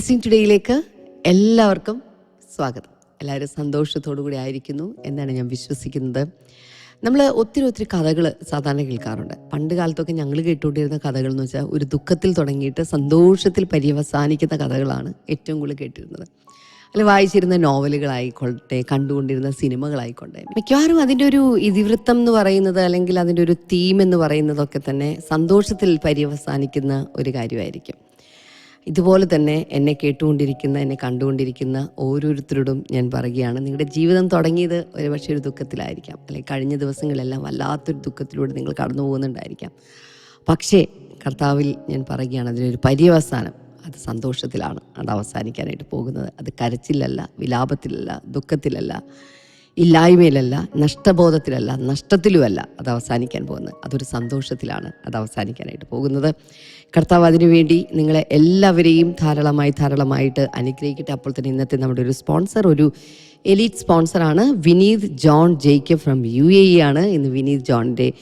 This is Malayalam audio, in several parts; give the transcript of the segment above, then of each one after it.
ബ്ലെസ്സിങ് ടുഡേയിലേക്ക് എല്ലാവർക്കും സ്വാഗതം. എല്ലാവരും സന്തോഷത്തോടു കൂടി ആയിരിക്കുന്നു എന്നാണ് ഞാൻ വിശ്വസിക്കുന്നത്. നമ്മൾ ഒത്തിരി ഒത്തിരി കഥകൾ സാധാരണ കേൾക്കാറുണ്ട്. പണ്ട് കാലത്തൊക്കെ ഞങ്ങൾ കേട്ടുകൊണ്ടിരുന്ന കഥകൾ എന്ന് വെച്ചാൽ ഒരു ദുഃഖത്തിൽ തുടങ്ങിയിട്ട് സന്തോഷത്തിൽ പര്യവസാനിക്കുന്ന കഥകളാണ് ഏറ്റവും കൂടുതൽ കേട്ടിരുന്നത്. അല്ലെങ്കിൽ വായിച്ചിരുന്ന നോവലുകളായിക്കോട്ടെ കണ്ടുകൊണ്ടിരുന്ന സിനിമകളായിക്കോട്ടെ മിക്കവാറും അതിന്റെ ഒരു ഇതിവൃത്തം എന്ന് പറയുന്നത് അല്ലെങ്കിൽ അതിന്റെ ഒരു തീം എന്ന് പറയുന്നതൊക്കെ തന്നെ സന്തോഷത്തിൽ പര്യവസാനിക്കുന്ന ഒരു കാര്യമായിരിക്കും. ഇതുപോലെ തന്നെ എന്നെ കേട്ടുകൊണ്ടിരിക്കുന്ന എന്നെ കണ്ടുകൊണ്ടിരിക്കുന്ന ഓരോരുത്തരോടും ഞാൻ പറയുകയാണ്. നിങ്ങളുടെ ജീവിതം തുടങ്ങിയത് ഒരുപക്ഷെ ഒരു ദുഃഖത്തിലായിരിക്കാം. അല്ലെങ്കിൽ കഴിഞ്ഞ ദിവസങ്ങളെല്ലാം വല്ലാത്തൊരു ദുഃഖത്തിലൂടെ നിങ്ങൾ കടന്നു പോകുന്നുണ്ടായിരിക്കാം. പക്ഷേ കർത്താവിൽ ഞാൻ പറയുകയാണ് അതിനൊരു പര്യവസാനം. അത് സന്തോഷത്തിലാണ്. അത് അവസാനിക്കാനായിട്ട് പോകുന്നത്. അത് കരച്ചിലല്ല വിലാപത്തിലല്ല ദുഃഖത്തിലല്ല ഇല്ലായ്മയിലല്ല നഷ്ടബോധത്തിലല്ല നഷ്ടത്തിലുമല്ല അത് അവസാനിക്കാൻ പോകുന്നത്. അതൊരു സന്തോഷത്തിലാണ് അത് അവസാനിക്കാനായിട്ട് പോകുന്നത്. കർത്താവ് അതിനുവേണ്ടി നിങ്ങളെ എല്ലാവരെയും ധാരാളമായി ധാരാളമായിട്ട് അനുഗ്രഹിക്കട്ടെ. അപ്പോൾ തന്നെ ഇന്നത്തെ നമ്മുടെ ഒരു സ്പോൺസർ ഒരു elite സ്പോൺസറാണ് Vineeth John Jacob from U A E ആണ്. ഇന്ന് വിനീത് ജോണിന്റെ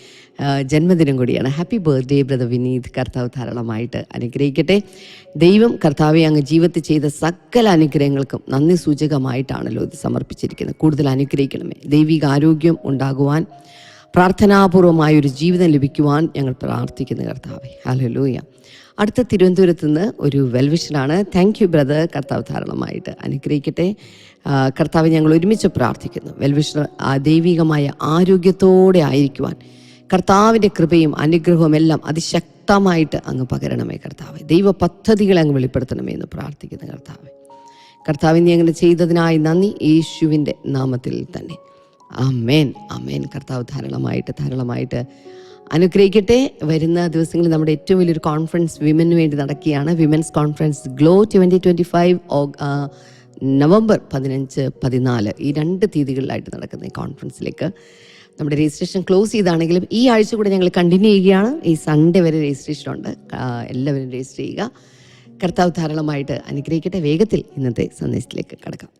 ജന്മദിനം കൂടിയാണ്. Happy birthday brother Vineeth. കർത്താവ് ധാരാളമായിട്ട് അനുഗ്രഹിക്കട്ടെ. ദൈവം കർത്താവെ അങ്ങ് ജീവിതത്തിൽ ചെയ്ത സകല അനുഗ്രഹങ്ങൾക്കും നന്ദി സൂചകമായിട്ടാണല്ലോ ഇത് സമർപ്പിച്ചിരിക്കുന്നത്. കൂടുതൽ അനുഗ്രഹിക്കണമേ. ദൈവിക ആരോഗ്യം ഉണ്ടാകുവാൻ പ്രാർത്ഥനാപൂർവമായ ഒരു ജീവിതം ലഭിക്കുവാൻ ഞങ്ങൾ പ്രാർത്ഥിക്കുന്നു കർത്താവെ. ഹലോ ഹല്ലേലൂയ അടുത്ത തിരുവനന്തപുരത്ത് നിന്ന് ഒരു വെൽവിഷനാണ് താങ്ക് യു ബ്രദർ കർത്താവ് ധാരാളമായിട്ട് അനുഗ്രഹിക്കട്ടെ. കർത്താവ് ഞങ്ങൾ ഒരുമിച്ച് പ്രാർത്ഥിക്കുന്നു. വെൽവിഷൻ ദൈവികമായ ആരോഗ്യത്തോടെ ആയിരിക്കുവാൻ. കർത്താവിന്റെ കൃപയും അനുഗ്രഹവും എല്ലാം അതിശക്തമായിട്ട് അങ്ങ് പകരണമേ കർത്താവ്. ദൈവ പദ്ധതികളെ അങ്ങ് വെളിപ്പെടുത്തണമേ എന്ന് പ്രാർത്ഥിക്കുന്നു കർത്താവ്. കർത്താവിനെ അങ്ങനെ ചെയ്തതിനായി നന്ദി. യേശുവിന്റെ നാമത്തിൽ തന്നെ. അമേൻ അമേൻ കർത്താവ് ധാരാളമായിട്ട് ധാരാളമായിട്ട് അനുഗ്രഹിക്കട്ടെ. വരുന്ന ദിവസങ്ങളിൽ നമ്മുടെ ഏറ്റവും വലിയൊരു കോൺഫറൻസ് വിമന് വേണ്ടി നടക്കുകയാണ്. Women's conference glow twenty twenty five November പതിനഞ്ച് പതിനാല്. ഈ രണ്ട് തീയതികളിലായിട്ട് നടക്കുന്ന ഈ കോൺഫറൻസിലേക്ക് നമ്മുടെ രജിസ്ട്രേഷൻ ക്ലോസ് ചെയ്താണെങ്കിലും ഈ ആഴ്ച കൂടെ ഞങ്ങൾ കണ്ടിന്യൂ ചെയ്യുകയാണ്. ഈ സൺഡേ വരെ രജിസ്ട്രേഷൻ ഉണ്ട്. എല്ലാവരും രജിസ്റ്റർ ചെയ്യുക. കർത്താവ് ധാരാളമായിട്ട് അനുഗ്രഹിക്കട്ടെ. വേഗത്തിൽ ഇന്നത്തെ സന്ദേശത്തിലേക്ക് കടക്കാം.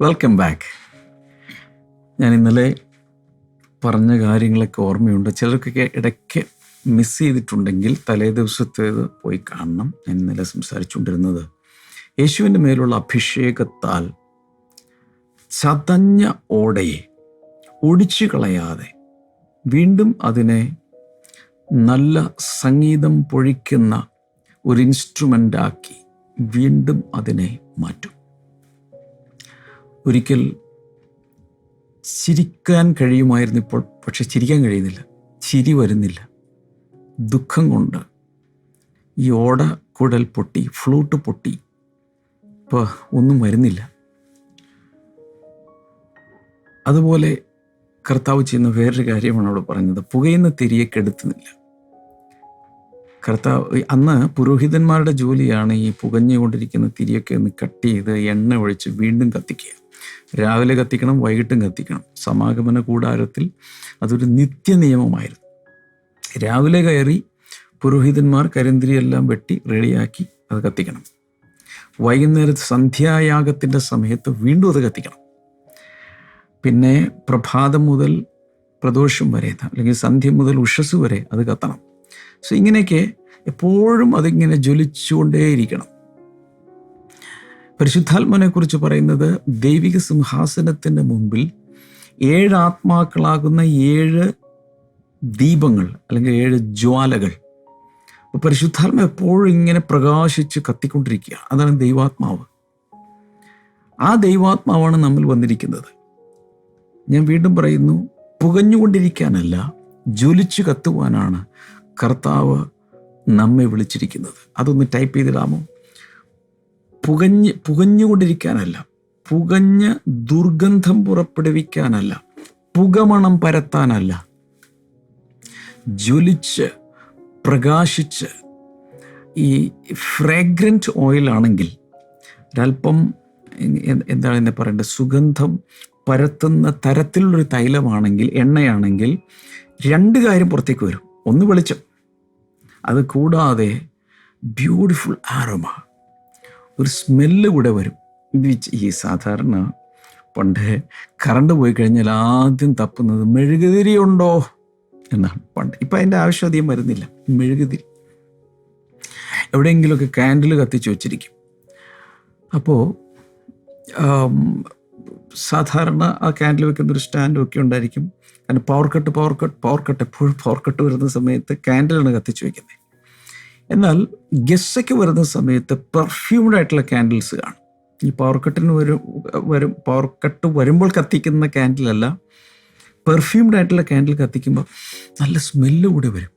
വെൽക്കം ബാക്ക് ഞാൻ ഇന്നലെ പറഞ്ഞ കാര്യങ്ങളൊക്കെ ഓർമ്മയുണ്ട്. ചിലർക്കൊക്കെ ഇടയ്ക്ക് മിസ് ചെയ്തിട്ടുണ്ടെങ്കിൽ തലേ ദിവസത്തേത് പോയി കാണണം ഞാൻ ഇന്നലെ സംസാരിച്ചുകൊണ്ടിരുന്നത്. യേശുവിന്റെ മേലുള്ള അഭിഷേകത്താൽ ചതഞ്ഞ ഓടയെ ഒടിച്ചു കളയാതെ വീണ്ടും അതിനെ നല്ല സംഗീതം പൊഴിക്കുന്ന ഒരു ഇൻസ്ട്രുമെന്റാക്കി വീണ്ടും അതിനെ മാറ്റും. ഒരിക്കൽ ചിരിക്കാൻ കഴിയുമായിരുന്നു ഇപ്പോൾ പക്ഷെ ചിരിക്കാൻ കഴിയുന്നില്ല. ചിരി വരുന്നില്ല. ദുഃഖം കൊണ്ട് ഈ ഓട കുടൽ പൊട്ടി ഫ്ലൂട്ട് പൊട്ടി. ഇപ്പോൾ ഒന്നും വരുന്നില്ല. അതുപോലെ കർത്താവ് ചെയ്യുന്ന വേറൊരു കാര്യമാണ് അവിടെ പറഞ്ഞത്. പുകയുന്ന തിരിയെ കെടുത്തുന്നില്ല. കർത്താവ് അന്ന് പുരോഹിതന്മാരുടെ ജോലിയാണ് ഈ പുകഞ്ഞുകൊണ്ടിരിക്കുന്ന തിരിയൊക്കെ ഒന്ന് കട്ട് ചെയ്ത് എണ്ണ ഒഴിച്ച് വീണ്ടും കത്തിക്കുക. രാവിലെ കത്തിക്കണം വൈകിട്ടും കത്തിക്കണം. സമാഗമന കൂടാരത്തിൽ അതൊരു നിത്യ നിയമമായിരുന്നു രാവിലെ കയറി പുരോഹിതന്മാർ കരിന്തിരിയെല്ലാം വെട്ടി റെഡിയാക്കി അത് കത്തിക്കണം. വൈകുന്നേരത്ത് സന്ധ്യായാഗത്തിന്റെ സമയത്ത് വീണ്ടും അത് കത്തിക്കണം. പിന്നെ പ്രഭാതം മുതൽ പ്രദോഷം വരെ അല്ലെങ്കിൽ സന്ധ്യ മുതൽ ഉഷസ് വരെ അത് കത്തണം. സോ ഇങ്ങനെയൊക്കെ എപ്പോഴും അതിങ്ങനെ ജ്വലിച്ചുകൊണ്ടേയിരിക്കണം. പരിശുദ്ധാത്മനെ കുറിച്ച് പറയുന്നത് ദൈവിക സിംഹാസനത്തിന്റെ മുമ്പിൽ ഏഴ് ആത്മാക്കളാകുന്ന ഏഴ് ദീപങ്ങൾ അല്ലെങ്കിൽ ഏഴ് ജ്വാലകൾ. അപ്പോൾ പരിശുദ്ധാത്മ എപ്പോഴും ഇങ്ങനെ പ്രകാശിച്ച് കത്തിക്കൊണ്ടിരിക്കുക. അതാണ് ദൈവാത്മാവ്. ആ ദൈവാത്മാവാണ് നമ്മൾ വന്നിരിക്കുന്നത്. ഞാൻ വീണ്ടും പറയുന്നു പുകഞ്ഞുകൊണ്ടിരിക്കാനല്ല ജ്വലിച്ചു കത്തുവാനാണ് കർത്താവ് നമ്മെ വിളിച്ചിരിക്കുന്നത്. അതൊന്ന് ടൈപ്പ് ചെയ്തിടാമോ? പുകഞ്ഞ് പുകഞ്ഞുകൊണ്ടിരിക്കാനല്ല. പുകഞ്ഞ് ദുർഗന്ധം പുറപ്പെടുവിക്കാനല്ല. പുകമണം പരത്താനല്ല. ജ്വലിച്ച് പ്രകാശിച്ച് ഈ ഫ്രാഗ്രന്റ് ഓയിലാണെങ്കിൽ ഒരല്പം എന്താണ് എന്നെ പറയേണ്ടത്? സുഗന്ധം പരത്തുന്ന തരത്തിലുള്ളൊരു തൈലമാണെങ്കിൽ എണ്ണയാണെങ്കിൽ രണ്ട് കാര്യം പുറത്തേക്ക് വരും. ഒന്ന് വെളിച്ചം. അത് കൂടാതെ ബ്യൂട്ടിഫുൾ ആരോമ ഒരു സ്മെല്ല് കൂടെ വരും. വിച്ച് ഈ സാധാരണ പണ്ട് കറണ്ട് പോയി കഴിഞ്ഞാൽ ആദ്യം തപ്പുന്നത് മെഴുകുതിരി ഉണ്ടോ? എന്നാണ് പണ്ട്. ഇപ്പം അതിന്റെ ആവശ്യം അധികം വരുന്നില്ല. മെഴുകുതിരി. എവിടെയെങ്കിലുമൊക്കെ കാൻഡിൽ കത്തിച്ച് വെച്ചിരിക്കും. അപ്പോൾ സാധാരണ ആ ക്യാൻഡിൽ വെക്കുന്ന ഒരു സ്റ്റാൻഡും ഒക്കെ ഉണ്ടായിരിക്കും. കാരണം power cut power cut power cut എപ്പോഴും പവർ കട്ട് വരുന്ന സമയത്ത് ക്യാൻഡിലാണ് കത്തിച്ച് വെക്കുന്നത് എന്നാൽ ഗസ്സയ്ക്ക് വരുന്ന സമയത്ത് പെർഫ്യൂംഡ് ആയിട്ടുള്ള ക്യാൻഡിൽസ് കാണും. ഈ പവർ കട്ടിന് വരും വരും പവർ കട്ട് വരുമ്പോൾ കത്തിക്കുന്ന ക്യാൻഡിലല്ല പെർഫ്യൂംഡ് ആയിട്ടുള്ള ക്യാൻഡിൽ കത്തിക്കുമ്പോൾ നല്ല സ്മെല്ല് കൂടി വരും.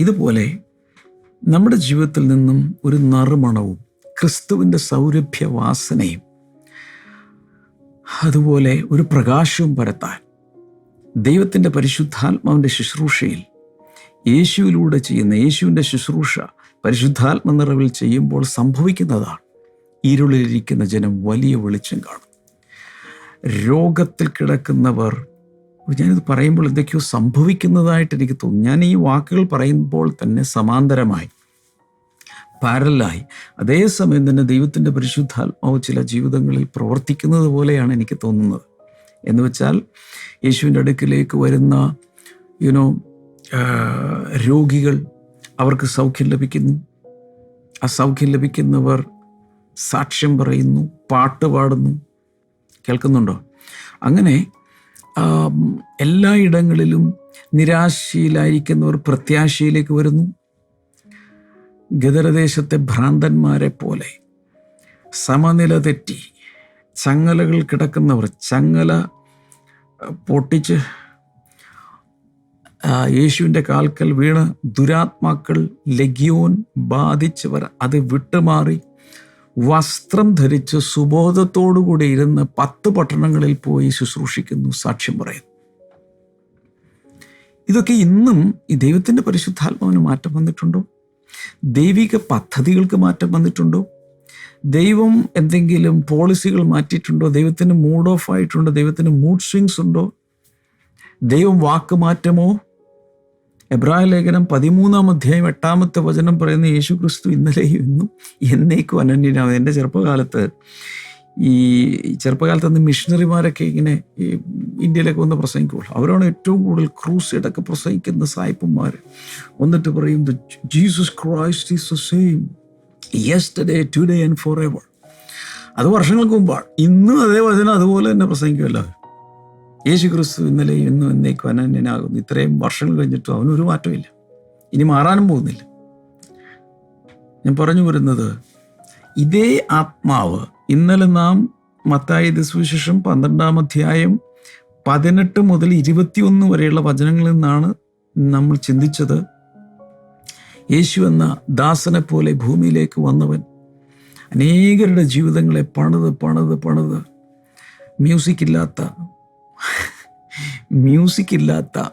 ഇതുപോലെ നമ്മുടെ ജീവിതത്തിൽ നിന്നും ഒരു നറുമണവും ക്രിസ്തുവിന്റെ സൗരഭ്യവാസനയും അതുപോലെ ഒരു പ്രകാശവും പരത്താൻ ദൈവത്തിന്റെ പരിശുദ്ധാത്മാവിന്റെ ശുശ്രൂഷയിൽ യേശുവിലൂടെ ചെയ്യുന്ന യേശുവിന്റെ ശുശ്രൂഷ പരിശുദ്ധാത്മ നിറവിൽ ചെയ്യുമ്പോൾ സംഭവിക്കുന്നതാണ്. ഇരുളിലിരിക്കുന്ന ജനം വലിയ വെളിച്ചം കാണും. രോഗത്തിൽ കിടക്കുന്നവർ ഞാനിത് പറയുമ്പോൾ എന്തൊക്കെയോ സംഭവിക്കുന്നതായിട്ട് എനിക്ക് തോന്നുന്നു ഞാൻ ഈ വാക്കുകൾ പറയുമ്പോൾ തന്നെ സമാന്തരമായി പാരലായി. അതേസമയം തന്നെ ദൈവത്തിന്റെ പരിശുദ്ധാത്മാവ് ചില ജീവിതങ്ങളിൽ പ്രവർത്തിക്കുന്നത് പോലെയാണ് എനിക്ക് തോന്നുന്നത്. എന്ന് വെച്ചാൽ യേശുവിന്റെ അടുക്കിലേക്ക് വരുന്ന യുനോ രോഗികൾ അവർക്ക് സൗഖ്യം ലഭിക്കുന്നു. ആ സൗഖ്യം ലഭിക്കുന്നവർ സാക്ഷ്യം പറയുന്നു പാട്ട് പാടുന്നു. കേൾക്കുന്നുണ്ടോ? അങ്ങനെ എല്ലാ എല്ലായിടങ്ങളിലും നിരാശയിലായിരിക്കുന്നവർ പ്രത്യാശയിലേക്ക് വരുന്നു. ഗദരദേശത്തെ ഭ്രാന്തന്മാരെ പോലെ സമനില തെറ്റി ചങ്ങലകൾ കിടക്കുന്നവർ ചങ്ങല പൊട്ടിച്ച് യേശുവിന്റെ കാൽക്കൽ വീണ് ദുരാത്മാക്കൾ ലഗ്യോൻ ബാധിച്ചവർ അത് വിട്ടുമാറി വസ്ത്രം ധരിച്ച് സുബോധത്തോടുകൂടി ഇരുന്ന് പത്ത് പട്ടണങ്ങളിൽ പോയി ശുശ്രൂഷിക്കുന്നു സാക്ഷ്യം പറയുന്നു. ഇതൊക്കെ ഇന്നും ഈ ദൈവത്തിന്റെ പരിശുദ്ധാത്മാവിന് മാറ്റം വന്നിട്ടുണ്ടോ? ദൈവിക പദ്ധതികൾക്ക് മാറ്റം വന്നിട്ടുണ്ടോ? ദൈവം എന്തെങ്കിലും പോളിസികൾ മാറ്റിയിട്ടുണ്ടോ? ദൈവത്തിന് മൂഡ് ഓഫ് ആയിട്ടുണ്ടോ? ദൈവത്തിന് മൂഡ് സ്വിങ്സ് ഉണ്ടോ? ദൈവം വാക്ക് മാറ്റമോ? എബ്രായ ലേഖനം പതിമൂന്നാം അധ്യായം എട്ടാമത്തെ വചനം പറയുന്ന യേശു ക്രിസ്തു ഇന്നലെയും ഇന്നും എന്നേക്കും അനന്യനാവും എന്റെ ചെറുപ്പകാലത്ത് ഈ ചെറുപ്പകാലത്ത് അന്ന് മിഷണറിമാരൊക്കെ ഇങ്ങനെ ഈ ഇന്ത്യയിലൊക്കെ വന്ന് പ്രസംഗിക്കുള്ളൂ അവരാണ് ഏറ്റവും കൂടുതൽ ക്രൂസൈഡൊക്കെ പ്രസംഗിക്കുന്ന സായിപ്പന്മാർ. വന്നിട്ട് പറയും Jesus Christ is the same yesterday today and forever അത് വർഷങ്ങൾക്ക് മുമ്പാണ്. ഇന്നും അതേ വചനം അതുപോലെ തന്നെ പ്രസംഗിക്കുമല്ലോ. യേശു ക്രിസ്തു ഇന്നലെ ഇന്നും എന്നേക്കും അനന്യനാകുന്നു. ഇത്രയും വർഷങ്ങൾ കഴിഞ്ഞിട്ടും അവനൊരു മാറ്റമില്ല ഇനി മാറാനും പോകുന്നില്ല. ഞാൻ പറഞ്ഞു വരുന്നത് ഇതേ ആത്മാവ് ഇന്നലെ നാം മത്തായി സുവിശേഷം പന്ത്രണ്ടാം അധ്യായം പതിനെട്ട് മുതൽ ഇരുപത്തിയൊന്ന് വരെയുള്ള വചനങ്ങളിൽ നിന്നാണ് നമ്മൾ ചിന്തിച്ചത് യേശു എന്ന ദാസനെ പോലെ ഭൂമിയിലേക്ക് വന്നവൻ അനേകരുടെ ജീവിതങ്ങളെ പണിത് പണിത് പണിത് മ്യൂസിക് ഇല്ലാത്ത മ്യൂസിക് ഇല്ലാത്ത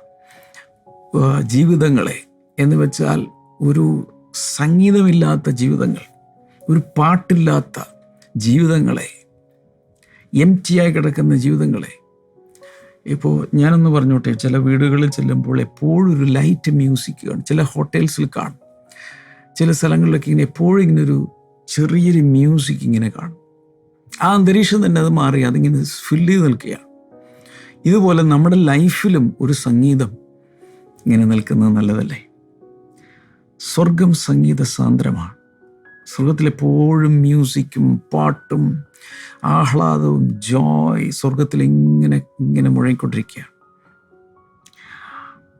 ജീവിതങ്ങളെ എന്ന് വെച്ചാൽ ഒരു സംഗീതമില്ലാത്ത ജീവിതങ്ങൾ ഒരു പാട്ടില്ലാത്ത ജീവിതങ്ങളെ എം ആയി കിടക്കുന്ന ജീവിതങ്ങളെ. ഇപ്പോൾ ഞാനൊന്ന് പറഞ്ഞോട്ടെ ചില വീടുകളിൽ ചെല്ലുമ്പോൾ എപ്പോഴും ഒരു ലൈറ്റ് മ്യൂസിക് കാണും. ചില ഹോട്ടൽസിൽ കാണും. ചില സ്ഥലങ്ങളിലൊക്കെ ഇങ്ങനെ എപ്പോഴും ഇങ്ങനെ ഒരു ചെറിയൊരു മ്യൂസിക് ഇങ്ങനെ കാണും. ആ അന്തരീക്ഷം തന്നെ അത് മാറി അതിങ്ങനെ ഫില്ല് ചെയ്ത് നിൽക്കുകയാണ്. ഇതുപോലെ നമ്മുടെ ലൈഫിലും ഒരു സംഗീതം ഇങ്ങനെ നിൽക്കുന്നത് നല്ലതല്ലേ? സ്വർഗം സംഗീത സാന്ദ്രമാണ്. സ്വർഗത്തിലെപ്പോഴും മ്യൂസിക്കും പാട്ടും ആഹ്ലാദവും ജോയ് സ്വർഗത്തിൽ ഇങ്ങനെ ഇങ്ങനെ മുഴങ്ങിക്കൊണ്ടിരിക്കുകയാണ്.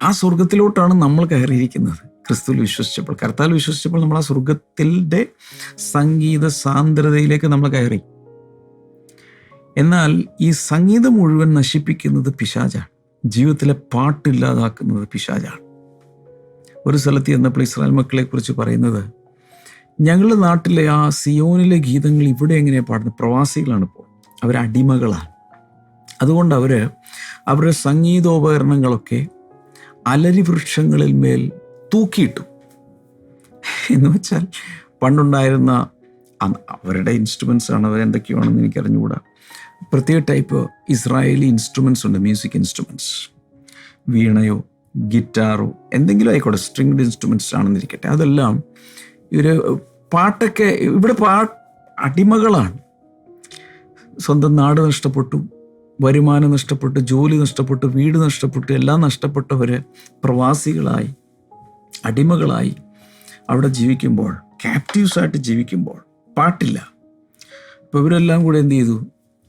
ആ സ്വർഗത്തിലോട്ടാണ് നമ്മൾ കയറിയിരിക്കുന്നത്. ക്രിസ്തുവിൽ വിശ്വസിച്ചപ്പോൾ കർത്താൽ വിശ്വസിച്ചപ്പോൾ നമ്മൾ ആ സ്വർഗത്തിന്റെ സംഗീത സാന്ദ്രതയിലേക്ക് നമ്മൾ കയറി. എന്നാൽ ഈ സംഗീതം മുഴുവൻ നശിപ്പിക്കുന്നത് പിശാചാണ്. ജീവിതത്തിലെ പാട്ടില്ലാതാക്കുന്നത് പിശാചാണ്. ഒരു സ്ഥലത്ത് ചെന്നപ്പോൾ ഇസ്രായേൽ മക്കളെ കുറിച്ച് പറയുന്നത് ഞങ്ങളുടെ നാട്ടിലെ ആ സിയോനിലെ ഗീതങ്ങൾ ഇവിടെ എങ്ങനെയാണ് പാടുന്നത്? പ്രവാസികളാണ് ഇപ്പോൾ. അവർ അടിമകളാണ്. അതുകൊണ്ട് അവർ അവരുടെ സംഗീതോപകരണങ്ങളൊക്കെ അലരി വൃക്ഷങ്ങളിൽ മേൽ തൂക്കിയിട്ടു. എന്ന് വെച്ചാൽ പണ്ടുണ്ടായിരുന്ന അവരുടെ ഇൻസ്ട്രുമെൻസ് ആണ് അവരെന്തൊക്കെയാണെന്ന് എനിക്ക് അറിഞ്ഞുകൂടാ പ്രത്യേക ടൈപ്പ് ഇസ്രായേലി ഇൻസ്ട്രുമെൻസ് ഉണ്ട് മ്യൂസിക് ഇൻസ്ട്രുമെൻസ് വീണയോ ഗിറ്റാറോ എന്തെങ്കിലും ആയിക്കോട്ടെ സ്ട്രിങ്ഡ് ഇൻസ്ട്രുമെൻസ് ആണെന്നിരിക്കട്ടെ. അതെല്ലാം ഇവർ പാട്ടൊക്കെ ഇവിടെ പാ അടിമകളാണ്. സ്വന്തം നാട് നഷ്ടപ്പെട്ടു വരുമാനം നഷ്ടപ്പെട്ടു ജോലി നഷ്ടപ്പെട്ടു വീട് നഷ്ടപ്പെട്ടു എല്ലാം നഷ്ടപ്പെട്ടവർ പ്രവാസികളായി അടിമകളായി അവിടെ ജീവിക്കുമ്പോൾ ക്യാപ്റ്റീവ്സായിട്ട് ജീവിക്കുമ്പോൾ പാട്ടില്ല. അപ്പോൾ ഇവരെല്ലാം കൂടെ എന്ത് ചെയ്തു?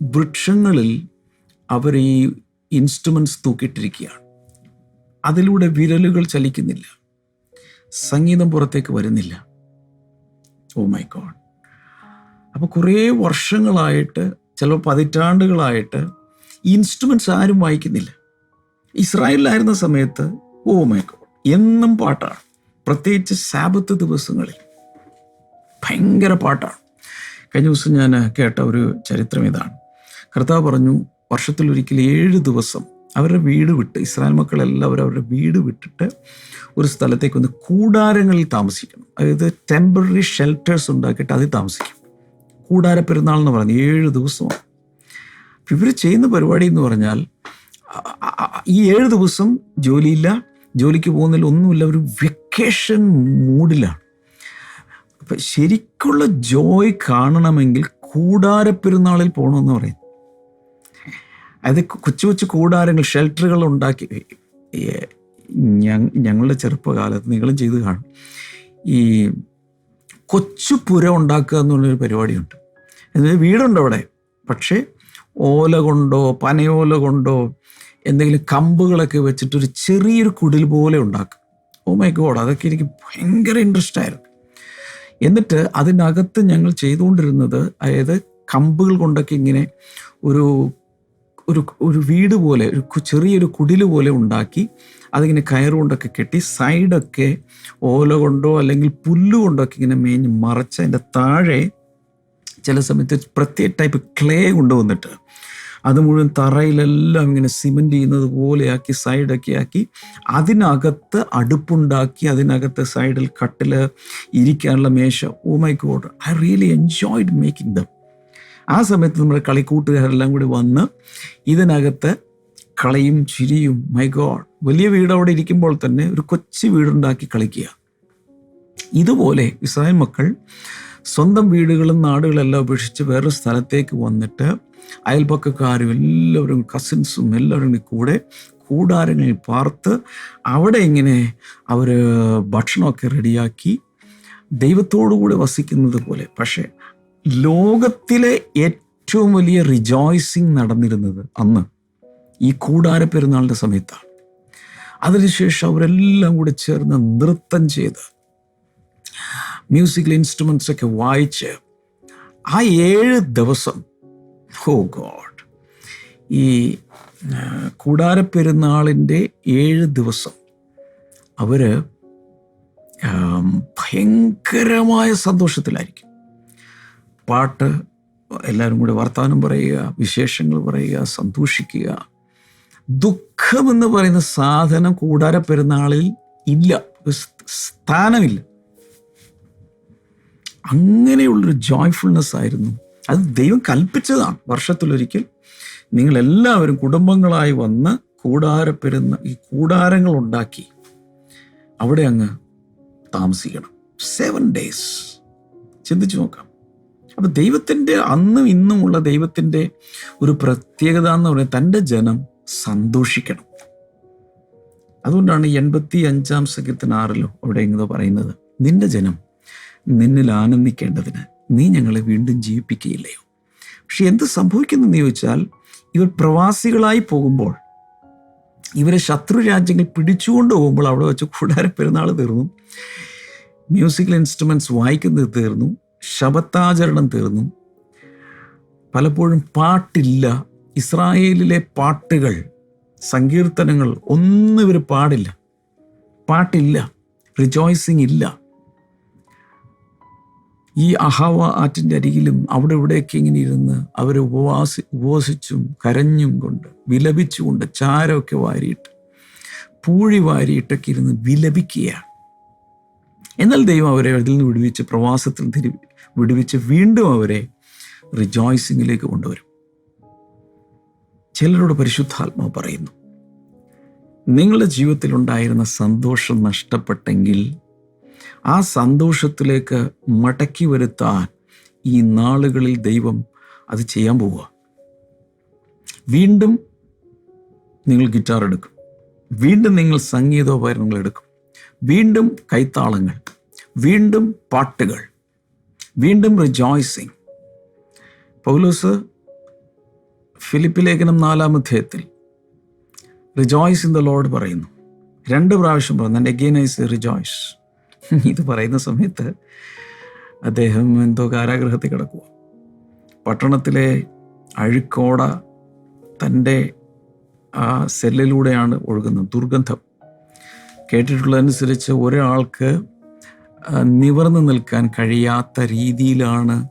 വൃക്ഷങ്ങളിൽ അവർ ഈ ഇൻസ്ട്രുമെന്റ്സ് തൂക്കിയിട്ടിരിക്കുകയാണ്. അതിലൂടെ വിരലുകൾ ചലിക്കുന്നില്ല. സംഗീതം പുറത്തേക്ക് വരുന്നില്ല. ഓ മൈ ഗോഡ് അപ്പോൾ കുറേ വർഷങ്ങളായിട്ട് ചിലപ്പോൾ പതിറ്റാണ്ടുകളായിട്ട് ഇൻസ്ട്രുമെന്റ്സ് ആരും വായിക്കുന്നില്ല. ഇസ്രായേലിലായിരുന്ന സമയത്ത് ഓ മൈ ഗോഡ് എന്നും പാട്ടാണ്. പ്രത്യേകിച്ച് സാബത്ത് ദിവസങ്ങളിൽ. ഭയങ്കര പാട്ടാണ്. കഴിഞ്ഞ ദിവസം ഞാൻ കേട്ട ഒരു ചരിത്രം ഇതാണ്. കർത്താവ് പറഞ്ഞു വർഷത്തിലൊരിക്കൽ ഏഴ് ദിവസം അവരുടെ വീട് വിട്ട് ഇസ്രായേൽ മക്കളെല്ലാവരും അവരുടെ വീട് വിട്ടിട്ട് ഒരു സ്ഥലത്തേക്ക് വന്ന് കൂടാരങ്ങളിൽ താമസിക്കണം അതായത് ടെമ്പററി ഷെൽട്ടേഴ്സ് ഉണ്ടാക്കിയിട്ട് അതിൽ താമസിക്കും. കൂടാര പെരുന്നാൾ എന്ന് പറഞ്ഞ് ഏഴ് ദിവസമാണ്. ഇവർ ചെയ്യുന്ന പരിപാടി എന്ന് പറഞ്ഞാൽ ഈ ഏഴ് ദിവസം ജോലിയില്ല ജോലിക്ക് പോകുന്നതിൽ ഒന്നുമില്ല ഒരു വെക്കേഷൻ മൂഡിലാണ്. അപ്പം ശരിക്കുള്ള ജോയ് കാണണമെങ്കിൽ കൂടാര പെരുന്നാളിൽ പോകണമെന്ന് പറയും. അത് കൊച്ചു കൊച്ചു കൂടാരങ്ങൾ ഷെൽട്ടറുകൾ ഉണ്ടാക്കി ഞങ്ങളുടെ ചെറുപ്പകാലത്ത് നിങ്ങളും ചെയ്ത് കാണും. ഈ കൊച്ചു പുര ഉണ്ടാക്കുക എന്നുള്ളൊരു പരിപാടിയുണ്ട്. എന്നുവെച്ചാൽ വീടുണ്ട് അവിടെ. പക്ഷേ ഓല കൊണ്ടോ പനയോല കൊണ്ടോ എന്തെങ്കിലും കമ്പുകളൊക്കെ വെച്ചിട്ടൊരു ചെറിയൊരു കുടിൽ പോലെ ഉണ്ടാക്കും. ഓ മൈ ഗോഡ് അതൊക്കെ എനിക്ക് ഭയങ്കര ഇൻട്രസ്റ്റ് ആയിരുന്നു. എന്നിട്ട് അതിനകത്ത് ഞങ്ങൾ ചെയ്തുകൊണ്ടിരുന്നത് അതായത് കമ്പുകൾ കൊണ്ടൊക്കെ ഇങ്ങനെ ഒരു ഒരു ഒരു വീട് പോലെ ഒരു ചെറിയൊരു കുടിൽ പോലെ ഉണ്ടാക്കി അതിങ്ങനെ കയറുകൊണ്ടൊക്കെ കെട്ടി സൈഡൊക്കെ ഓല കൊണ്ടോ അല്ലെങ്കിൽ പുല്ല് കൊണ്ടോ ഒക്കെ ഇങ്ങനെ മേഞ്ഞ് മറച്ച് അതിന്റെ താഴെ ചില സമയത്ത് പ്രത്യേക ടൈപ്പ് ക്ലേ കൊണ്ടുവന്നിട്ട് അത് മുഴുവൻ തറയിലെല്ലാം ഇങ്ങനെ സിമെന്റ് ചെയ്യുന്നത് പോലെയാക്കി സൈഡൊക്കെ ആക്കി അതിനകത്ത് അടുപ്പുണ്ടാക്കി അതിനകത്ത് സൈഡിൽ കട്ടിൽ ഇരിക്കാനുള്ള മേശ. ഓ my god I really enjoyed making them ആ സമയത്ത് നമ്മുടെ കളിക്കൂട്ടുകാരെല്ലാം കൂടി വന്ന് ഇതിനകത്ത് കളയും ചിരിയും മൈ ഗോഡ് വലിയ വീട് അവിടെ ഇരിക്കുമ്പോൾ തന്നെ ഒരു കൊച്ചു വീടുണ്ടാക്കി കളിക്കുക. ഇതുപോലെ ഇസ്രായേൽ മക്കൾ സ്വന്തം വീടുകളും നാടുകളെല്ലാം ഉപേക്ഷിച്ച് വേറൊരു സ്ഥലത്തേക്ക് വന്നിട്ട് അയൽപക്കക്കാരും എല്ലാവരും കസിൻസും എല്ലാവരും കൂടെ കൂടാരങ്ങളിൽ പാർത്ത് അവിടെ ഇങ്ങനെ അവർ ഭക്ഷണമൊക്കെ റെഡിയാക്കി ദൈവത്തോടു കൂടി വസിക്കുന്നത് പോലെ. പക്ഷേ ലോകത്തിലെ ഏറ്റവും വലിയ റിജോയ്സിങ് നടന്നിരുന്നത് അന്ന് ഈ കൂടാര പെരുന്നാളിന്റെ സമയത്താണ്. അതിനുശേഷം അവരെല്ലാം കൂടെ ചേർന്ന് നൃത്തം ചെയ്ത് മ്യൂസിക്കൽ ഇൻസ്ട്രുമെൻസ് ഒക്കെ വായിച്ച് ആ ഏഴ് ദിവസം ഹോ ഗോഡ് ഈ കൂടാരപ്പെരുന്നാളിന്റെ ഏഴ് ദിവസം അവർ ഭയങ്കരമായ സന്തോഷത്തിലായിരിക്കും. പാട്ട് എല്ലാവരും കൂടി വർത്തമാനം പറയുക വിശേഷങ്ങൾ പറയുക സന്തോഷിക്കുക. ദുഃഖം എന്ന് പറയുന്ന സാധനം കൂടാര പെരുന്നാളിൽ ഇല്ല. സ്ഥാനമില്ല. അങ്ങനെയുള്ളൊരു ജോയ്ഫുൾനെസ് ആയിരുന്നു. അത് ദൈവം കൽപ്പിച്ചതാണ്. വർഷത്തിലൊരിക്കൽ നിങ്ങളെല്ലാവരും കുടുംബങ്ങളായി വന്ന് കൂടാര പെരുന്ന ഈ കൂടാരങ്ങൾ ഉണ്ടാക്കി. അവിടെ അങ്ങ് താമസിക്കണം. സെവൻ ഡേയ്സ് ചിന്തിച്ചു നോക്കാം. അപ്പൊ ദൈവത്തിന്റെ അന്നും ഇന്നും ഉള്ള ദൈവത്തിന്റെ ഒരു പ്രത്യേകത എന്ന് പറയുന്നത് തന്റെ ജനം സന്തോഷിക്കണം. അതുകൊണ്ടാണ് എൺപത്തി അഞ്ചാം സഖ്യത്തിനാറിലോ അവിടെ എങ്ങനെ പറയുന്നത് നിന്റെ ജനം നിന്നിൽ ആനന്ദിക്കേണ്ടതിന് നീ ഞങ്ങളെ വീണ്ടും ജീവിപ്പിക്കുകയില്ലയോ? പക്ഷെ എന്ത് സംഭവിക്കുന്നതെന്ന് ചോദിച്ചാൽ ഇവർ പ്രവാസികളായി പോകുമ്പോൾ ഇവരെ ശത്രു രാജ്യങ്ങൾ പിടിച്ചുകൊണ്ട് പോകുമ്പോൾ അവിടെ വെച്ച് കൂടാര പെരുന്നാൾ തീർന്നു. മ്യൂസിക്കൽ ഇൻസ്ട്രുമെന്റ്സ് വായിക്കുന്നത് തീർന്നു. ശബത്താചരണം തീർന്നു. പലപ്പോഴും പാട്ടില്ല. ഇസ്രായേലിലെ പാട്ടുകൾ സങ്കീർത്തനങ്ങൾ ഒന്നും ഇവർ പാടില്ല. പാട്ടില്ല. റിജോയ്സിങ് ഇല്ല. ഈ അഹവ ആറ്റിന്റെ അരികിലും അവിടെ ഇവിടെയൊക്കെ ഇങ്ങനെ ഇരുന്ന് അവരെ ഉപവാസി ഉപവസിച്ചും കരഞ്ഞും കൊണ്ട് വിലപിച്ചുകൊണ്ട് ചാരമൊക്കെ വാരിയിട്ട് പൂഴി വാരിയിട്ടൊക്കെ ഇരുന്ന് വിലപിക്കുകയാണ്. എന്നാൽ ദൈവം അവരെ അതിൽ നിന്ന് വിടുവിച്ച് പ്രവാസത്തിൽ തിരി വിടുവിച്ച് വീണ്ടും അവരെ റിജോയ്സിങ്ങിലേക്ക് കൊണ്ടുവരും. ചിലരോട് പരിശുദ്ധാത്മാവ് പറയുന്നു നിങ്ങളുടെ ജീവിതത്തിൽ ഉണ്ടായിരുന്ന സന്തോഷം നഷ്ടപ്പെട്ടെങ്കിൽ ആ സന്തോഷത്തിലേക്ക് മടക്കി വരുത്താൻ ഈ നാളുകളിൽ ദൈവം അത് ചെയ്യാൻ പോവുക. വീണ്ടും നിങ്ങൾ ഗിറ്റാർ എടുക്കും. വീണ്ടും നിങ്ങൾ സംഗീതോപകരണങ്ങൾ എടുക്കും. വീണ്ടും കൈത്താളങ്ങൾ. വീണ്ടും പാട്ടുകൾ. വീണ്ടും റിജോയ്സിങ് പൗലോസ് ഫിലിപ്പ് ലേഖനം നാലാം അധ്യായത്തിൽ റിജോയ്സ് ഇൻ ദ ലോഡ് പറയുന്നു. രണ്ട് പ്രാവശ്യം പറഞ്ഞു ആൻഡ് അഗെയിൻ ഐസ് റിജോയ്സ് ഇത് പറയുന്ന സമയത്ത് അദ്ദേഹം എന്തോ കാരാഗ്രഹത്തിൽ കിടക്കുക പട്ടണത്തിലെ അഴുക്കോട തന്റെ ആ സെല്ലിലൂടെയാണ് ഒഴുകുന്നത്. ദുർഗന്ധം. കേട്ടിട്ടുള്ളതനുസരിച്ച് ഒരാൾക്ക് നിവർന്നു നിൽക്കാൻ കഴിയാത്ത രീതിയിലാണ്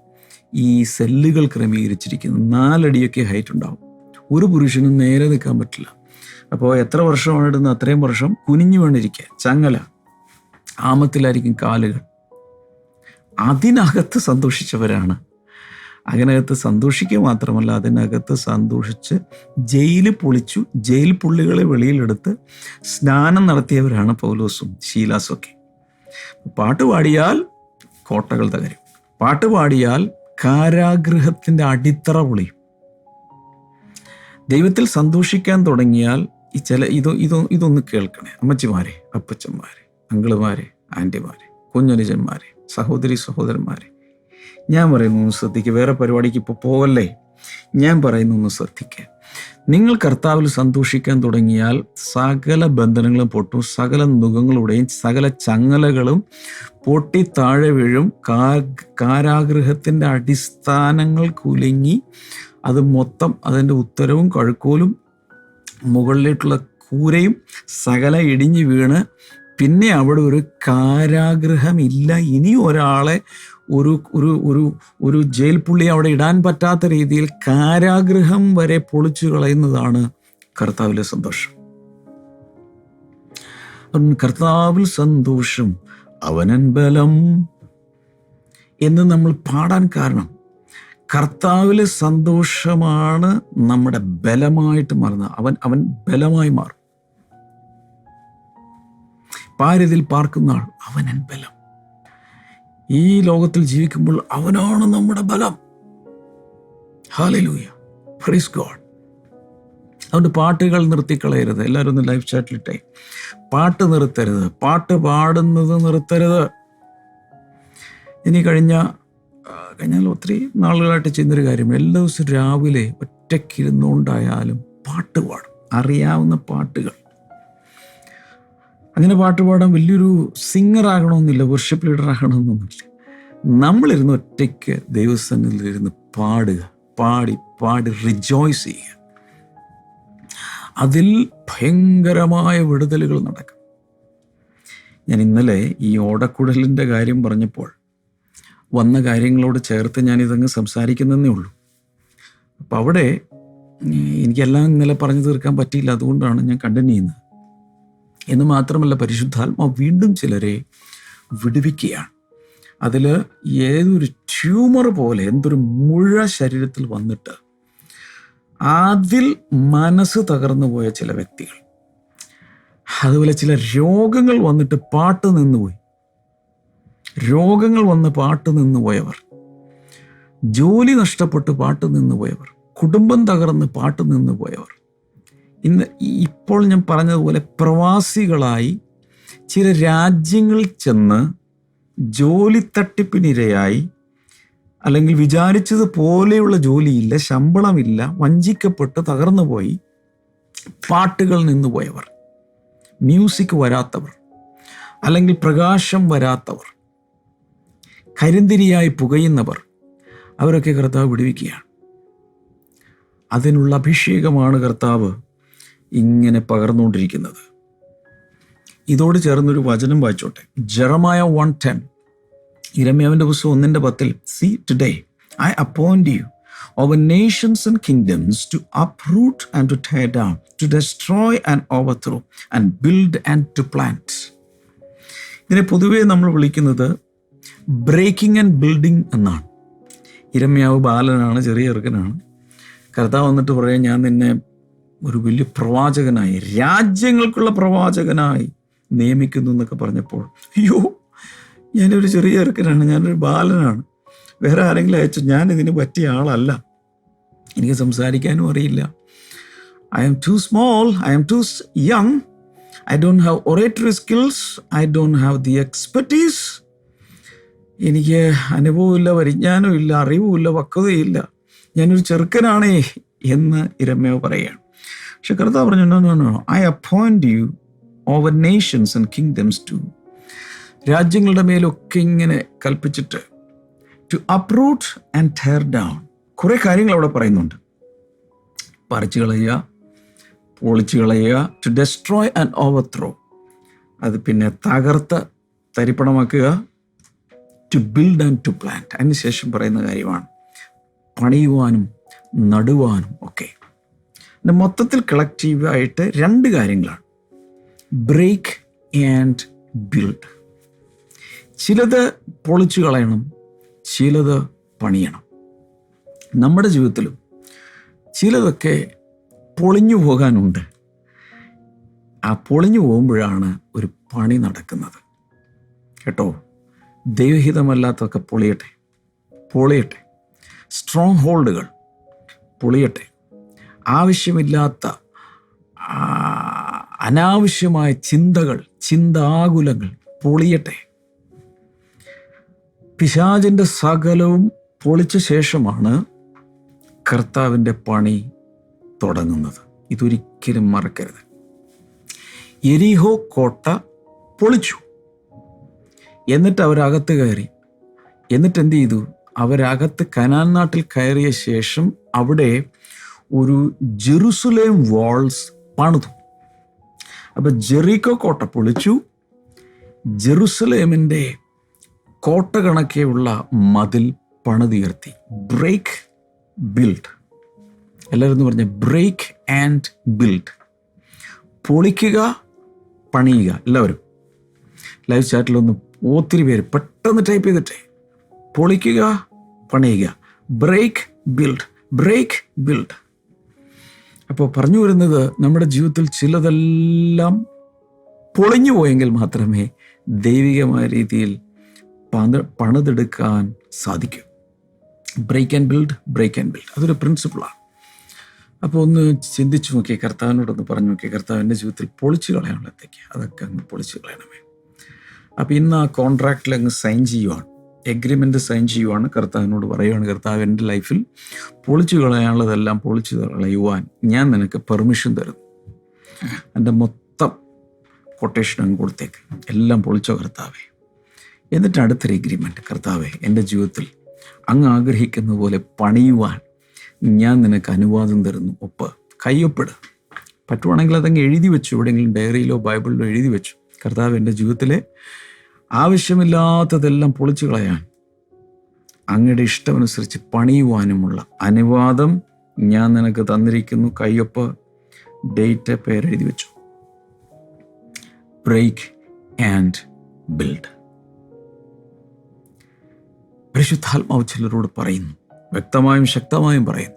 ഈ സെല്ലുകൾ ക്രമീകരിച്ചിരിക്കുന്നത്. നാലടിയൊക്കെ ഹൈറ്റ് ഉണ്ടാവും. ഒരു പുരുഷനും നേരെ നിൽക്കാൻ പറ്റില്ല. അപ്പോൾ എത്ര വർഷമാണ് ഇടുന്നത്? അത്രയും വർഷം കുനിഞ്ഞു വേണ്ടിരിക്കുക ചങ്ങല. ആമത്തിലായിരിക്കും കാലുകൾ. അതിനകത്ത് സന്തോഷിച്ചവരാണ്. അതിനകത്ത് സന്തോഷിക്കുക മാത്രമല്ല അതിനകത്ത് സന്തോഷിച്ച് ജയിൽ പൊളിച്ചു ജയിൽ പുള്ളികളെ വെളിയിലെടുത്ത് സ്നാനം നടത്തിയവരാണ് പൗലോസും ശീലാസും ഒക്കെ. പാട്ട് പാടിയാൽ കോട്ടകൾ തകരും. പാട്ട് പാടിയാൽ കാരാഗ്രഹത്തിന്റെ അടിത്തറ പൊളിയും. ദൈവത്തിൽ സന്തോഷിക്കാൻ തുടങ്ങിയാൽ ഈ ചില ഇത് ഇത് ഇതൊന്ന് കേൾക്കണേ. അമ്മച്ചിമാരെ അപ്പച്ചന്മാരെ അങ്കിളുമാരെ ആന്റിമാരെ കുഞ്ഞനുജന്മാരെ സഹോദരി സഹോദരന്മാരെ. ഞാൻ പറയുന്നു ഒന്ന് ശ്രദ്ധിക്കുക വേറെ പരിപാടിക്ക് ഇപ്പോൾ പോവല്ലേ? ഞാൻ പറയുന്നു ഒന്ന് ശ്രദ്ധിക്കുക നിങ്ങൾ കർത്താവിൽ സന്തോഷിക്കാൻ തുടങ്ങിയാൽ സകല ബന്ധനങ്ങളും പൊട്ടും സകല നുഖങ്ങളുടെയും സകല ചങ്ങലകളും പൊട്ടി താഴെ വീഴും. കാ- കാരാഗ്രഹത്തിന്റെ അടിസ്ഥാനങ്ങൾ കുലുങ്ങി അത് മൊത്തം അതിന്റെ ഉത്തരവും കഴുക്കോലും മുകളിലേക്കുള്ള കൂരയും സകല ഇടിഞ്ഞു വീണ്. പിന്നെ അവിടെ ഒരു കാരാഗ്രഹമില്ല. ഇനി ഒരാളെ ഒരു ഒരു ഒരു ഒരു ജയിൽ പുള്ളി അവിടെ ഇടാൻ പറ്റാത്ത രീതിയിൽ കാരാഗ്രഹം വരെ പൊളിച്ചു കളയുന്നതാണ് കർത്താവിലെ സന്തോഷം. കർത്താവിൽ സന്തോഷം അവനൻ ബലം എന്ന് നമ്മൾ പാടാൻ കാരണം കർത്താവിലെ സന്തോഷമാണ് നമ്മുടെ ബലമായിട്ട് മാറുന്നത്. അവൻ അവൻ ബലമായി മാറും. പാരതിൽ പാർക്കുന്ന ആൾ അവനൻ ബലം. ഈ ലോകത്തിൽ ജീവിക്കുമ്പോൾ അവനാണ് നമ്മുടെ ബലം. ഹാലലൂയ ഫ്രീസ് ഗോഡ് അതുകൊണ്ട് പാട്ടുകൾ നിർത്തിക്കളയരുത്. എല്ലാവരും ഒന്ന് ലൈഫ് ചാറ്റിലിട്ടെ പാട്ട് നിർത്തരുത്. പാട്ട് പാടുന്നത് നിർത്തരുത്. ഇനി കഴിഞ്ഞ കഴിഞ്ഞാൽ കഴിഞ്ഞ ഒത്തിരി നാളുകളായിട്ട് ചെയ്യുന്നൊരു കാര്യം. എല്ലാ ദിവസവും രാവിലെ ഒറ്റയ്ക്കിരുന്നുകൊണ്ടായാലും പാട്ട് പാടും. അറിയാവുന്ന പാട്ടുകൾ. അങ്ങനെ പാട്ട് പാടാൻ വലിയൊരു സിംഗർ ആകണമെന്നില്ല വർഷിപ്പ് ലീഡർ ആകണമെന്നൊന്നുമില്ല. നമ്മളിരുന്ന് ഒറ്റയ്ക്ക് ദൈവസന്നിധിയിൽ ഇരുന്ന് പാടുക പാടി പാടി റിജോയ്സ് ചെയ്യുക. അതിൽ ഭയങ്കരമായ വിടുതലുകൾ നടക്കും. ഞാൻ ഇന്നലെ ഈ ഓടക്കുഴലിന്റെ കാര്യം പറഞ്ഞപ്പോൾ വന്ന കാര്യങ്ങളോട് ചേർത്ത് ഞാൻ ഇതങ്ങ് സംസാരിക്കുന്നതേ ഉള്ളൂ. അപ്പം അവിടെ എനിക്കെല്ലാം ഇന്നലെ പറഞ്ഞു തീർക്കാൻ പറ്റിയില്ല അതുകൊണ്ടാണ് ഞാൻ കണ്ടിന്യൂ ചെയ്യുന്നത്. എന്ന് മാത്രമല്ല പരിശുദ്ധാത്മാവ് വീണ്ടും ചിലരെ വിടുവിക്കുകയാണ്. അതിൽ ഏതൊരു ട്യൂമർ പോലെ എന്തൊരു മുഴ ശരീരത്തിൽ വന്നിട്ട് അതിൽ മനസ്സ് തകർന്നു പോയ ചില വ്യക്തികൾ. അതുപോലെ ചില രോഗങ്ങൾ വന്നിട്ട് പാട്ട് നിന്നുപോയി രോഗങ്ങൾ വന്ന് പാട്ട് നിന്നുപോയവർ ജോലി നഷ്ടപ്പെട്ട് പാട്ട് നിന്നുപോയവർ കുടുംബം തകർന്ന് പാട്ട് നിന്ന് പോയവർ. ഇന്ന് ഇപ്പോൾ ഞാൻ പറഞ്ഞതുപോലെ പ്രവാസികളായി ചില രാജ്യങ്ങളിൽ ചെന്ന് ജോലി തട്ടിപ്പിനിരയായി അല്ലെങ്കിൽ വിചാരിച്ചതുപോലെയുള്ള ജോലിയില്ല ശമ്പളമില്ല വഞ്ചിക്കപ്പെട്ട് തകർന്നു പോയി പാട്ടുകൾ നിന്ന് പോയവർ മ്യൂസിക് വരാത്തവർ അല്ലെങ്കിൽ പ്രകാശം വരാത്തവർ കരിന്തിരിയായി പുകയുന്നവർ അവരൊക്കെ കർത്താവ് വിടുവിക്കുകയാണ്. അതിനുള്ള അഭിഷേകമാണ് കർത്താവ് ഇങ്ങനെ പകർന്നുകൊണ്ടിരിക്കുന്നത്. ഇതോട് ചേർന്നൊരു വചനം വായിച്ചോട്ടെ. Jeremiah one ten. ഇരമ്യാവിന്റെ പുസ്തകം ഒന്നിന്റെ പത്തിൽ see today I appoint you over nations and kingdoms to uproot and to tear down to destroy and overthrow and build and to plant ഇതിനെ പൊതുവേ നമ്മൾ വിളിക്കുന്നത് ബ്രേക്കിംഗ് ആൻഡ് ബിൽഡിംഗ് എന്നാണ്. ഇരമ്യാവ് ബാലനാണ് ചെറിയ ചെറുക്കനാണ്. കർത്താവ് വന്നിട്ട് പറയാം ഞാൻ നിന്നെ ഒരു വലിയ പ്രവാചകനായി രാജ്യങ്ങൾക്കുള്ള പ്രവാചകനായി നിയമിക്കുന്നു എന്നൊക്കെ പറഞ്ഞപ്പോൾ അയ്യോ ഞാനൊരു ചെറിയ ചെറുക്കനാണ് ഞാനൊരു ബാലനാണ്. വേറെ ആരെങ്കിലും അയച്ചു ഞാൻ ഇതിന് പറ്റിയ ആളല്ല. എനിക്ക് സംസാരിക്കാനും അറിയില്ല. I am too small, I am too young I don't have oratory skills, I don't have the expertise. എനിക്ക് അനുഭവമില്ല പരിജ്ഞാനമില്ല അറിവുമില്ല പക്വതയില്ല ഞാനൊരു ചെറുക്കനാണേ എന്ന് ഇരമ്യ പറയുകയാണ്. പക്ഷെ കർത്താവ് പറഞ്ഞു no no no I appoint you over nations and kingdoms to രാജ്യങ്ങളുടെ മേലൊക്കെ ഇങ്ങനെ കൽപ്പിച്ചിട്ട് to uproot and tear down കുറേ കാര്യങ്ങൾ അവിടെ പറയുന്നുണ്ട്. പറിച്ചു കളയുക പൊളിച്ചു കളയുക to destroy and overthrow അത് പിന്നെ തകർത്ത് തരിപ്പണമാക്കുക to build and to plant അതിനുശേഷം പറയുന്ന കാര്യമാണ്. പണിയുവാനും നടുവാനും മൊത്തത്തിൽ കളക്റ്റീവായിട്ട് രണ്ട് കാര്യങ്ങളാണ്. ബ്രേക്ക് ആൻഡ് ബിൽഡ് ചിലത് പൊളിച്ചു കളയണം ചിലത് പണിയണം. നമ്മുടെ ജീവിതത്തിലും ചിലതൊക്കെ പൊളിഞ്ഞു പോകാനുണ്ട്. ആ പൊളിഞ്ഞു പോകുമ്പോഴാണ് ഒരു പണി നടക്കുന്നത്. കേട്ടോ? ദൈവഹിതമല്ലാത്തതൊക്കെ പൊളിയട്ടെ പൊളിയട്ടെ. സ്ട്രോങ് ഹോൾഡുകൾ പൊളിയട്ടെ. ആവശ്യമില്ലാത്ത അനാവശ്യമായ ചിന്തകൾ ചിന്താകുലങ്ങൾ പൊളിയട്ടെ. പിശാചിന്റെ സകലവും പൊളിച്ച ശേഷമാണ് കർത്താവിന്റെ പണി തുടങ്ങുന്നത്. ഇതൊരിക്കലും മറക്കരുത്. എരിഹോ കോട്ട പൊളിച്ചു. എന്നിട്ട് അവരകത്ത് കയറി. എന്നിട്ട് എന്ത് ചെയ്തു? അവരകത്ത് കനാൻ നാട്ടിൽ കയറിയ ശേഷം അവിടെ ഒരു ജെറുസലേം വാൾസ് പണിതു. അപ്പൊ ജെറീക്കോ കോട്ട പൊളിച്ചു. ജെറുസലേമിന്റെ കോട്ട കണക്കെയുള്ള മതിൽ പണിതുയർത്തി. ബ്രേക്ക് ബിൽഡ് എല്ലാവരും എന്ന് പറഞ്ഞ ബ്രേക്ക് ആൻഡ് ബിൽഡ് പൊളിക്കുക പണിയുക എല്ലാവരും. ലൈവ് ചാറ്റിലൊന്ന് ഒത്തിരി പേര് പെട്ടെന്ന് ടൈപ്പ് ചെയ്തിട്ടെ. പൊളിക്കുക പണിയുക. ബ്രേക്ക് ബിൽഡ് ബ്രേക്ക് ബിൽഡ് അപ്പോൾ പറഞ്ഞു വരുന്നത് നമ്മുടെ ജീവിതത്തിൽ ചിലതെല്ലാം പൊളിഞ്ഞു പോയെങ്കിൽ മാത്രമേ ദൈവികമായ രീതിയിൽ പണ പണിതെടുക്കാൻ സാധിക്കൂ. Break and build break and build അതൊരു പ്രിൻസിപ്പിളാണ് അപ്പോൾ ഒന്ന് ചിന്തിച്ചു നോക്കിയേ കർത്താവിനോടൊന്ന് പറഞ്ഞു നോക്കിയേ. കർത്താവ് എന്റെ ജീവിതത്തിൽ പൊളിച്ചു കളയാനുള്ളത്തേക്ക് അതൊക്കെ അങ്ങ് പൊളിച്ചു കളയണമേ. അപ്പോൾ ഇന്ന് ആ കോൺട്രാക്റ്റിൽ അങ്ങ് സൈൻ ചെയ്യുവാണ്. എഗ്രിമെന്റ് സൈൻ ചെയ്യുവാണ് കർത്താവിനോട് പറയുവാണ്. കർത്താവ് എന്റെ ലൈഫിൽ പൊളിച്ചു കളയാനുള്ളതെല്ലാം പൊളിച്ചു കളയുവാൻ ഞാൻ നിനക്ക് പെർമിഷൻ തരുന്നു. എന്റെ മൊത്തം കൊട്ടേഷൻ അങ്ങ് കൊടുത്തേക്ക്. എല്ലാം പൊളിച്ചോ കർത്താവേ. എന്നിട്ട് അടുത്തൊരു എഗ്രിമെന്റ് കർത്താവെ എന്റെ ജീവിതത്തിൽ അങ്ങ് ആഗ്രഹിക്കുന്ന പോലെ പണിയുവാൻ ഞാൻ നിനക്ക് അനുവാദം തരുന്നു. ഒപ്പ് കയ്യൊപ്പിട്. പറ്റുവാണെങ്കിൽ അതങ്ങ് എഴുതി വെച്ചു. എവിടെയെങ്കിലും ഡയറിയിലോ ബൈബിളിലോ എഴുതി വെച്ചു. കർത്താവ് എന്റെ ജീവിതത്തിലെ ആവശ്യമില്ലാത്തതെല്ലാം പൊളിച്ചു കളയാൻ. അങ്ങയുടെ ഇഷ്ടമനുസരിച്ച് പണിയുവാനുമുള്ള അനുവാദം ഞാൻ നിനക്ക് തന്നിരിക്കുന്നു. കയ്യൊപ്പ് ഡേറ്റ് പേരെഴുതി വെച്ചു. ബ്രേക്ക് ആൻഡ് ബിൽഡ് പരിശുദ്ധാത്മാവ് ചിലരോട് പറയുന്നു വ്യക്തമായും ശക്തമായും പറയുന്നു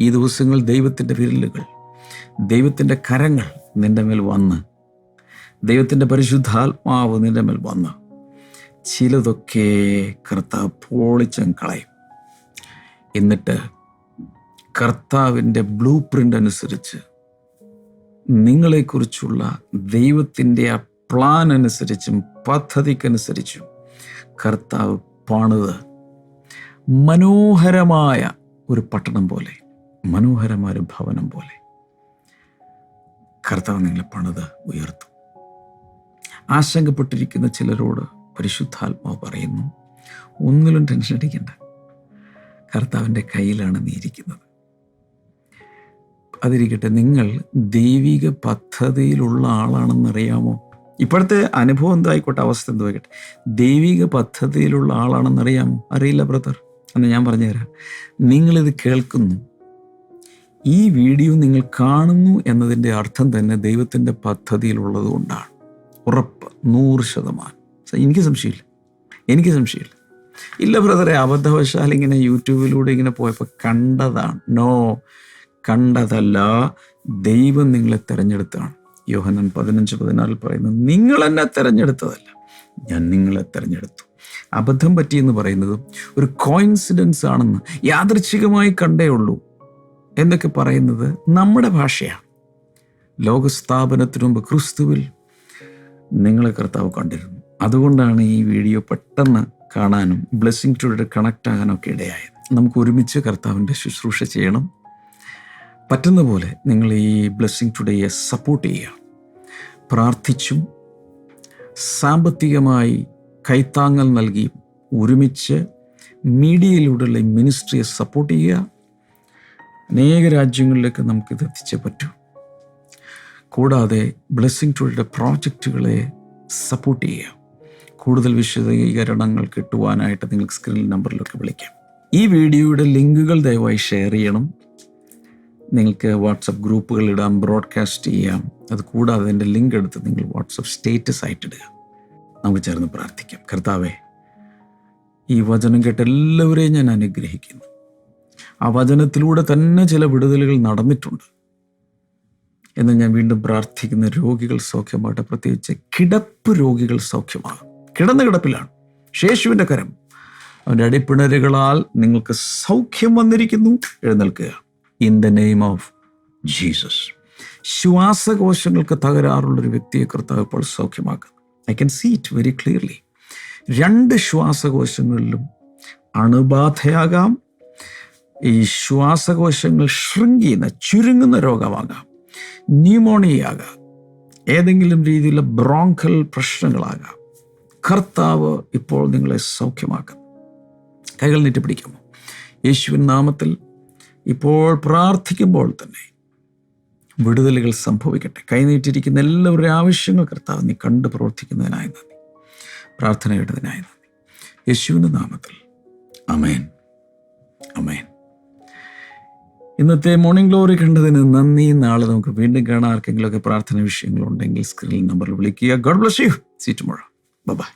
ഈ ദിവസങ്ങൾ ദൈവത്തിന്റെ വിരലുകൾ ദൈവത്തിന്റെ കരങ്ങൾ നിന്റെ മേൽ വന്ന് ദൈവത്തിന്റെ പരിശുദ്ധാത്മാവ് നിന്റെ മേൽ വന്ന് ചിലതൊക്കെ കർത്താവ് പൊളിച്ചും കളയും. എന്നിട്ട് കർത്താവിന്റെ ബ്ലൂ പ്രിന്റ് അനുസരിച്ച് നിങ്ങളെക്കുറിച്ചുള്ള ദൈവത്തിന്റെ ആ പ്ലാൻ അനുസരിച്ചും പദ്ധതിക്കനുസരിച്ചും കർത്താവ് പണിത് മനോഹരമായ ഒരു പട്ടണം പോലെ മനോഹരമായ ഒരു ഭവനം പോലെ കർത്താവ് നിങ്ങളെ പണിത് ഉയർത്തും. ആശങ്കപ്പെട്ടിരിക്കുന്ന ചിലരോട് പരിശുദ്ധാത്മാവ് പറയുന്നു ഒന്നിലും ടെൻഷൻ അടിക്കണ്ട. കർത്താവിന്റെ കയ്യിലാണ് നീ ഇരിക്കുന്നത്. അതിരിക്കട്ടെ നിങ്ങൾ ദൈവിക പദ്ധതിയിലുള്ള ആളാണെന്നറിയാമോ ഇപ്പോഴത്തെ അനുഭവം എന്തായിക്കോട്ടെ അവസ്ഥ എന്തായിക്കോട്ടെ ദൈവിക പദ്ധതിയിലുള്ള ആളാണെന്നറിയാമോ അറിയില്ല ബ്രദർ എന്ന് ഞാൻ പറഞ്ഞുതരാം. നിങ്ങളിത് കേൾക്കുന്നു. ഈ വീഡിയോ നിങ്ങൾ കാണുന്നു എന്നതിന്റെ അർത്ഥം തന്നെ ദൈവത്തിന്റെ പദ്ധതിയിലുള്ളത് കൊണ്ടാണ് ഉറപ്പ് നൂറ് ശതമാനം. എനിക്ക് സംശയമില്ല. എനിക്ക് സംശയമില്ല. ഇല്ല ബ്രദറെ അബദ്ധവശാൽ ഇങ്ങനെ യൂട്യൂബിലൂടെ ഇങ്ങനെ പോയപ്പോൾ കണ്ടതാണ്. നോ കണ്ടതല്ല. ദൈവം നിങ്ങളെ തിരഞ്ഞെടുത്തതാണ്. യോഹനൻ പതിനഞ്ച് പതിനാറിൽ പറയുന്നത് നിങ്ങൾ എന്നെ തിരഞ്ഞെടുത്തതല്ല ഞാൻ നിങ്ങളെ തിരഞ്ഞെടുത്തു. അബദ്ധം പറ്റിയെന്ന് പറയുന്നത് ഒരു കോയിൻസിഡൻസ് ആണെന്ന് യാദൃച്ഛികമായി കണ്ടേ ഉള്ളൂ. എന്നൊക്കെ പറയുന്നത് നമ്മുടെ ഭാഷയാണ്. ലോകസ്ഥാപനത്തിനു മുമ്പ് ക്രിസ്തുവിൽ നിങ്ങളെ കർത്താവ് കണ്ടിരുന്നു. അതുകൊണ്ടാണ് ഈ വീഡിയോ പെട്ടെന്ന് കാണാനും ബ്ലെസ്സിങ് ടുഡേ കണക്ട് ആകാനൊക്കെ ഇടയായത്. നമുക്ക് ഒരുമിച്ച് കർത്താവിന്റെ ശുശ്രൂഷ ചെയ്യണം. പറ്റുന്ന പോലെ നിങ്ങൾ ഈ ബ്ലെസ്സിങ് ടുഡേയെ സപ്പോർട്ട് ചെയ്യുക. പ്രാർത്ഥിച്ചും സാമ്പത്തികമായി കൈത്താങ്ങൽ നൽകി ഒരുമിച്ച് മീഡിയയിലൂടെയുള്ള മിനിസ്ട്രിയെ സപ്പോർട്ട് ചെയ്യുക. അനേക രാജ്യങ്ങളിലേക്ക് നമുക്കിത് എത്തിച്ചേ പറ്റൂ. കൂടാതെ ബ്ലെസ്സിങ് ടുഡേയുടെ പ്രോജക്റ്റുകളെ സപ്പോർട്ട് ചെയ്യുക. കൂടുതൽ വിശദീകരണങ്ങൾ കിട്ടുവാനായിട്ട് നിങ്ങൾക്ക് സ്ക്രീൻ നമ്പറിലൊക്കെ വിളിക്കാം. ഈ വീഡിയോയുടെ ലിങ്കുകൾ ദയവായി ഷെയർ ചെയ്യണം. നിങ്ങൾക്ക് വാട്സപ്പ് ഗ്രൂപ്പുകൾ ഇടാം ബ്രോഡ്കാസ്റ്റ് ചെയ്യാം. അത് കൂടാതെ അതിന്റെ ലിങ്ക് എടുത്ത് നിങ്ങൾ വാട്സപ്പ് സ്റ്റേറ്റസ് ആയിട്ട് ഇടുക. നമുക്ക് ചേർന്ന് പ്രാർത്ഥിക്കാം. കർത്താവേ ഈ വചനം കേട്ട് എല്ലാവരെയും ഞാൻ അനുഗ്രഹിക്കുന്നു. ആ വചനത്തിലൂടെ തന്നെ ചില വിടുതലുകൾ നടന്നിട്ടുണ്ട്. എന്ന് ഞാൻ വീണ്ടും പ്രാർത്ഥിക്കുന്ന രോഗികൾ സൗഖ്യമാകട്ടെ. പ്രത്യേകിച്ച് കിടപ്പ് രോഗികൾ സൗഖ്യമാകും കിടന്ന കിടപ്പിലാണ്. ശേഷുവിന്റെ കരം. അവന്റെ അടിപ്പിണരുകളാൽ നിങ്ങൾക്ക് സൗഖ്യം വന്നിരിക്കുന്നു. എഴുന്നേൽക്കുക. In the name of Jesus ശ്വാസകോശങ്ങൾക്ക് തകരാറുള്ളൊരു വ്യക്തിയെ കർത്താവ് ഇപ്പോൾ സൗഖ്യമാക്കുന്നു. I can see it very clearly രണ്ട് ശ്വാസകോശങ്ങളിലും അണുബാധയാകാം. ഈ ശ്വാസകോശങ്ങൾ ചെയ്യുന്ന ചുരുങ്ങുന്ന രോഗമാകാം. ന്യൂമോണിയ ആകാം ഏതെങ്കിലും രീതിയിലുള്ള ബ്രോങ്കൽ പ്രശ്നങ്ങളാകാം. കർത്താവ് ഇപ്പോൾ നിങ്ങളെ സൗഖ്യമാക്കുന്നു കൈകൾ നീട്ടി പിടിക്കുമോ യേശുവിൻ നാമത്തിൽ ഇപ്പോൾ പ്രാർത്ഥിക്കുമ്പോൾ തന്നെ വിടുതലുകൾ സംഭവിക്കട്ടെ. കൈനീട്ടിരിക്കുന്ന എല്ലാവരുടെയും ആവശ്യങ്ങൾ കർത്താവ് നീ കണ്ടു പ്രവർത്തിക്കുന്നതിനായി നന്ദി. പ്രാർത്ഥന കേട്ടതിനായി നന്ദി. യേശുവിന്റെ നാമത്തിൽ. അമേൻ അമേൻ ഇന്നത്തെ മോർണിംഗ് ഗ്ലോറി കണ്ടതിന് നന്ദി. നാളെ നമുക്ക് വീണ്ടും കാണാൻ ആർക്കെങ്കിലുമൊക്കെ പ്രാർത്ഥന വിഷയങ്ങളുണ്ടെങ്കിൽ സ്ക്രീൻ നമ്പറിൽ വിളിക്കുക. ഗോഡ് ബ്ലസ് യു സീറ്റ് മുഴ ബൈ